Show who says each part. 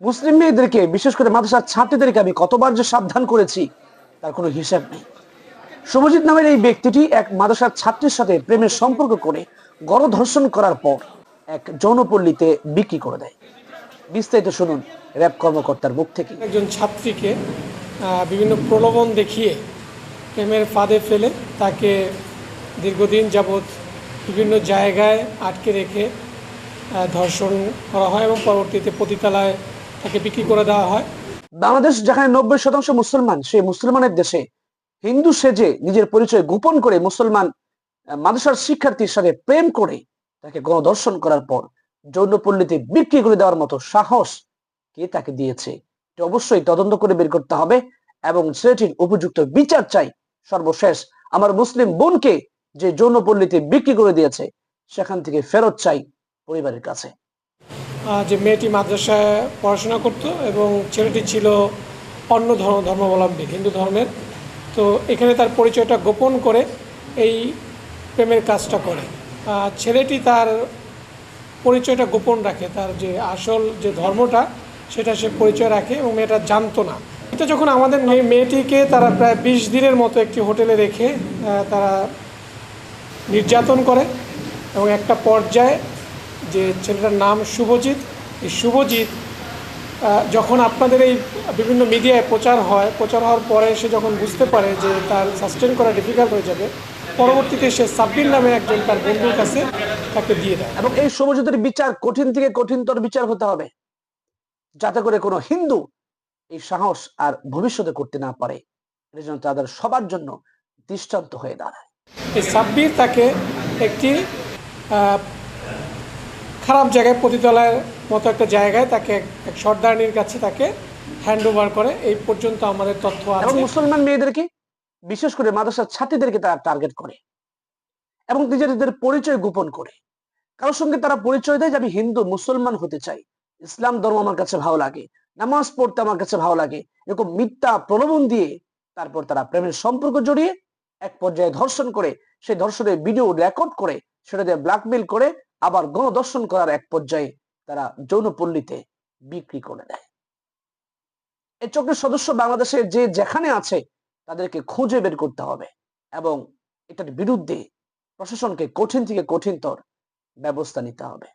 Speaker 1: মুসলিম মেয়েদেরকে, বিশেষ করে মাদ্রাসার ছাত্রীদেরকে আমি কতবার যে সাবধান করেছি, তার কোনো হিসাব নেই। শুভজিৎ নামের এই ব্যক্তিটি এক মাদ্রাসার ছাত্রীর সাথে প্রেমের সম্পর্ক করে গণধর্ষণ করার পর এক যৌনপল্লীতে বিক্রি করে দেয়। বিস্তারিত শুনুন র্যাব কর্মকর্তার মুখ থেকে।
Speaker 2: একজন ছাত্রীকে বিভিন্ন প্রলোভন দেখিয়ে প্রেমের ফাঁদে ফেলে তাকে দীর্ঘদিন যাবৎ বিভিন্ন জায়গায় আটকে রেখে ধর্ষণ করা হয় এবং পরবর্তীতে পতিতালায় তাকে বিক্রি করে দেওয়া হয়।
Speaker 1: বাংলাদেশ, যেখানে নব্বই শতাংশ মুসলমান, সেই মুসলমানের দেশে হিন্দু সেজে নিজের পরিচয় গোপন করে মুসলমান মাদ্রাসার শিক্ষার্থীর সাথে প্রেম করে তাকে গণদর্শন করার পর যৌনপল্লীতে বিক্রি করে দেওয়ার মতো সাহস কে তাকে দিয়েছে? অবশ্যই তদন্ত করে বের করতে হবে এবং সেটির উপযুক্ত বিচার চাই সর্বশেষ। আমার মুসলিম বোনকে যে যৌন যৌনপল্লীতে বিক্রি করে দিয়েছে, সেখান থেকে ফেরত চাই পরিবারের কাছে।
Speaker 2: যে মেয়েটি মাদ্রাসায় পড়াশোনা করত এবং ছেলেটি ছিল অন্য ধর্ম, ধর্মাবলম্বী, হিন্দু ধর্মের। তো এখানে তার পরিচয়টা গোপন করে এই প্রেমের কাজটা করে। ছেলেটি তার পরিচয়টা গোপন রাখে, তার যে আসল যে ধর্মটা সেটা সে পরিচয় রাখে এবং মেয়েটা জানতো না। এটা যখন আমাদের মেয়ে, মেয়েটিকে তারা প্রায় বিশ দিনের মতো একটি হোটেলে রেখে তারা নির্যাতন করে এবং একটা পর্যায়ে যে ছেলেটার নাম শুভজিৎ। এই শুভজিৎ যখন আপনাদের এই বিভিন্ন মিডিয়ায় প্রচার হয় প্রচার হওয়ার পরে সে যখন বুঝতে পারে যে তার সাস্টেন করা ডিফিকাল্ট হয়ে যাবে পরবর্তীতে সে সাব্বির নামে একজন তার বন্ধুর কাছে তাকে দিয়ে দেয়।
Speaker 1: এবং এই শুভজিতের বিচার কঠিন থেকে কঠিনতর বিচার হতে হবে যাতে করে কোনো হিন্দু এই সাহস আর ভবিষ্যতে করতে না পারে। এটা যেন তাদের সবার জন্য দৃষ্টান্ত হয়ে দাঁড়ায়।
Speaker 2: এই সাব্বির তাকে একটি খারাপ জায়গায় পতিতলার মতো একটা জায়গায় তাকে এক- সর্দারনির কাছে তাকে হ্যান্ড ওভার করে। এই পর্যন্ত আমাদের তথ্য আছে।
Speaker 1: মুসলমান মেয়েদেরকে বিশেষ করে মাদ্রাসার ছাত্রীদেরকে তারা টার্গেট করে এবং নিজেদের পরিচয় গোপন করে। কারোর সঙ্গে তারা পরিচয় দেয় যে আমি হিন্দু, মুসলমান হতে চাই। ইসলাম ধর্ম আমার কাছে ভালো লাগে, নামাজ পড়তে আমার কাছে ভালো লাগে। এরকম মিথ্যা প্রলোভন দিয়ে তারপর তারা প্রেমের সম্পর্ক জড়িয়ে এক পর্যায়ে ধর্ষণ করে, সেই ধর্ষণের ভিডিও রেকর্ড করে, সেটা দিয়ে ব্ল্যাকমেল করে আবার গণদর্শন করার এক পর্যায়ে তারা যৌনপল্লীতে বিক্রি করে দেয়। এই চক্রের সদস্য বাংলাদেশের যে যেখানে আছে তাদেরকে খুঁজে বের করতে হবে এবং এটার বিরুদ্ধে প্রশাসনকে কঠিন থেকে কঠিনতর ব্যবস্থা নিতে হবে।